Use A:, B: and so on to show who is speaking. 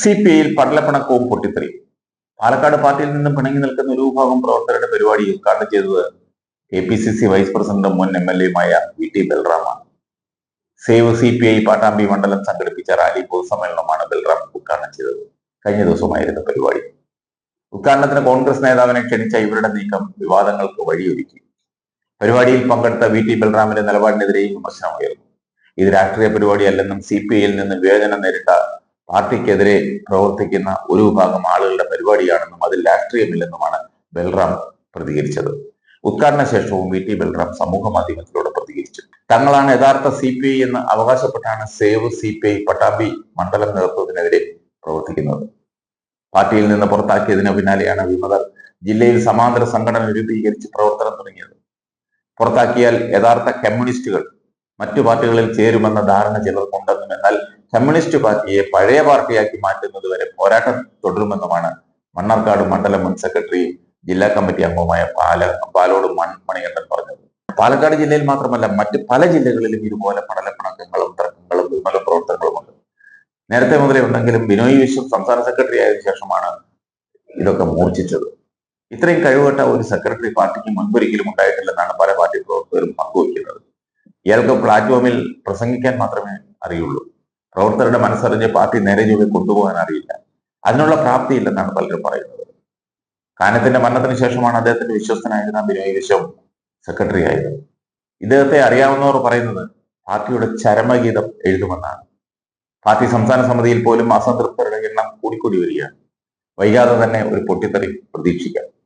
A: C P ഐയിൽ പടലപ്പിണക്കവും പൊട്ടിത്തെറിയും. പാലക്കാട് പാർട്ടിയിൽ നിന്നും പിണങ്ങി നിൽക്കുന്ന ഒരു വിഭാഗം പ്രവർത്തകരുടെ പരിപാടി ഉദ്ഘാടനം ചെയ്തത് A P C C vice പ്രസിഡന്റും മുൻ എം എൽ എയുമായ V T ബൽറാമാണ് save C P I Pattambi മണ്ഡലം സംഘടിപ്പിച്ച റാലി പൊതുസമ്മേളനമാണ് ബൽറാം ഉദ്ഘാടനം ചെയ്തത്. കഴിഞ്ഞ ദിവസമായിരുന്നു പരിപാടി. ഉദ്ഘാടനത്തിന് കോൺഗ്രസ് നേതാവിനെ ക്ഷണിച്ച ഇവരുടെ നീക്കം വിവാദങ്ങൾക്ക് വഴിയൊരുക്കി. പരിപാടിയിൽ പങ്കെടുത്ത വി ടി ബൽറാമിന്റെ നിലപാടിനെതിരെയും വിമർശനമുയർന്നു. ഇത് രാഷ്ട്രീയ പരിപാടിയല്ലെന്നും സി പി ഐയിൽ നിന്ന് വിവേചനം നേരിട്ട പാർട്ടിക്കെതിരെ പ്രവർത്തിക്കുന്ന ഒരു വിഭാഗം ആളുകളുടെ പരിപാടിയാണെന്നും അതിൽ രാഷ്ട്രീയമില്ലെന്നുമാണ് ബൽറാം പ്രതികരിച്ചത്. ഉദ്ഘാടന ശേഷവും വി ടി ബൽറാം സമൂഹ മാധ്യമത്തിലൂടെ പ്രതികരിച്ചു. തങ്ങളാണ് യഥാർത്ഥ സി പി ഐ എന്ന് അവകാശപ്പെട്ടാണ് save C P I Pattambi മണ്ഡലം നേതൃത്വത്തിനെതിരെ പ്രവർത്തിക്കുന്നത്. പാർട്ടിയിൽ നിന്ന് പുറത്താക്കിയതിന് പിന്നാലെയാണ് വിമതർ ജില്ലയിൽ സമാന്തര സംഘടന രൂപീകരിച്ച് പ്രവർത്തനം തുടങ്ങിയത്. പുറത്താക്കിയാൽ യഥാർത്ഥ കമ്മ്യൂണിസ്റ്റുകൾ മറ്റു പാർട്ടികളിൽ ചേരുമെന്ന ധാരണ ചിലർക്കുണ്ടെന്നും എന്നാൽ കമ്മ്യൂണിസ്റ്റ് പാർട്ടിയെ പഴയ പാർട്ടിയാക്കി മാറ്റുന്നത് വരെ പോരാട്ടം തുടരുമെന്നുമാണ് മണ്ണാർക്കാട് മണ്ഡലം മുൻ സെക്രട്ടറി ജില്ലാ കമ്മിറ്റി അംഗവുമായ പാല പാലോട് മൺ മണികണ്ഠൻ പറഞ്ഞത്. പാലക്കാട് ജില്ലയിൽ മാത്രമല്ല മറ്റ് പല ജില്ലകളിലും ഇതുപോലെ പടലപ്പിണക്കങ്ങളും തർക്കങ്ങളും വിമല പ്രവർത്തനങ്ങളുമുണ്ട് നേരത്തെ മുതലേ ഉണ്ടെങ്കിലും ബിനോയ് വിശ്വം സംസ്ഥാന സെക്രട്ടറി ആയതിനു ശേഷമാണ് ഇതൊക്കെ മൂർച്ഛിച്ചത്. ഇത്രയും കഴിവട്ട ഒരു സെക്രട്ടറി പാർട്ടിക്ക് മുൻപൊരിക്കലും ഉണ്ടായിട്ടില്ലെന്നാണ് പല പാർട്ടി പ്രവർത്തകരും പങ്കുവയ്ക്കുന്നത് ഇയാൾക്ക് പ്ലാറ്റ്ഫോമിൽ പ്രസംഗിക്കാൻ മാത്രമേ അറിയുള്ളൂ. പ്രവർത്തകരുടെ മനസ്സറിഞ്ഞ് പാർട്ടി നേരെ ചൊവ്വെ കൊണ്ടുപോകാൻ അറിയില്ല. അതിനുള്ള പ്രാപ്തിയില്ലെന്നാണ് പലരും പറയുന്നത്. കാനത്തിന്റെ മരണത്തിന് ശേഷമാണ് അദ്ദേഹത്തിന്റെ വിശ്വസ്തനായിരുന്ന ബിനോയ് വിശ്വം സെക്രട്ടറി ആയത്. ഇദ്ദേഹത്തെ അറിയാവുന്നവർ പറയുന്നത് പാർട്ടിയുടെ ചരമഗീതം എഴുതുമെന്നാണ്. പാർട്ടി സംസ്ഥാന സമിതിയിൽ പോലും അസംതൃപ്തരുടെ എണ്ണം കൂടിക്കൂടി വരികയാണ്. വൈകാതെ തന്നെ ഒരു പൊട്ടിത്തെറി പ്രതീക്ഷിക്കാം.